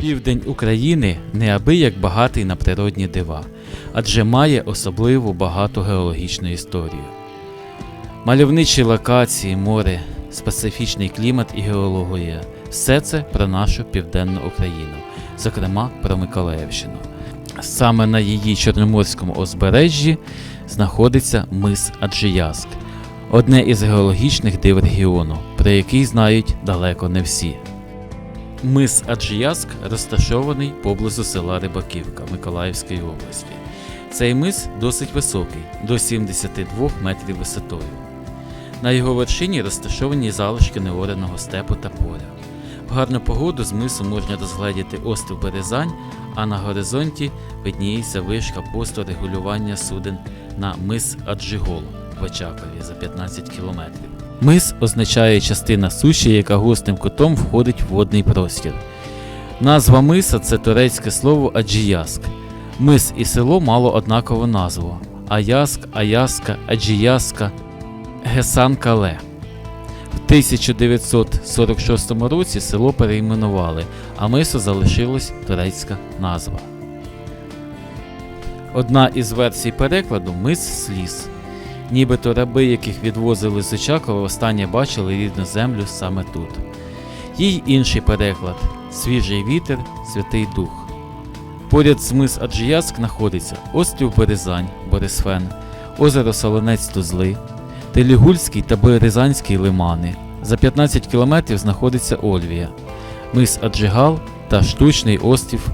Південь України неабияк багатий на природні дива, адже має особливу багату геологічну історію. Мальовничі локації, море, специфічний клімат і геологія все це про нашу південну Україну, зокрема про Миколаївщину. Саме на її чорноморському узбережжі знаходиться мис Аджияск, одне із геологічних див регіону, про який знають далеко не всі. Мис Аджияск розташований поблизу села Рибаківка Миколаївської області. Цей мис досить високий, до 72 метрів висотою. На його вершині розташовані залишки неореного степу та поля. В гарну погоду з мису можна розгледіти острів Березань, а на горизонті видніється вишка посту регулювання суден на мис Аджигол в Очакові за 15 кілометрів. Мис означає частина суші, яка густим кутом входить в водний простір. Назва миса це турецьке слово Аджіяск. Мис і село мало однакову назву: Аяск, Аяска, Аджіяска, Гесан-Кале. В 1946 році село перейменували, а мису залишилась турецька назва. Одна із версій перекладу мис сліз. Нібито раби, яких відвозили з Очакова, останнє бачили рідну землю саме тут. Їй інший переклад свіжий вітер, святий дух. Поряд з мис Аджияск знаходиться острів Березань, Борисфен, озеро Солонець Тузли, Телігульський та Березанський лимани. За 15 кілометрів знаходиться Ольвія, мис Аджигал та штучний острів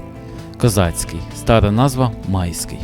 Козацький, стара назва Майський.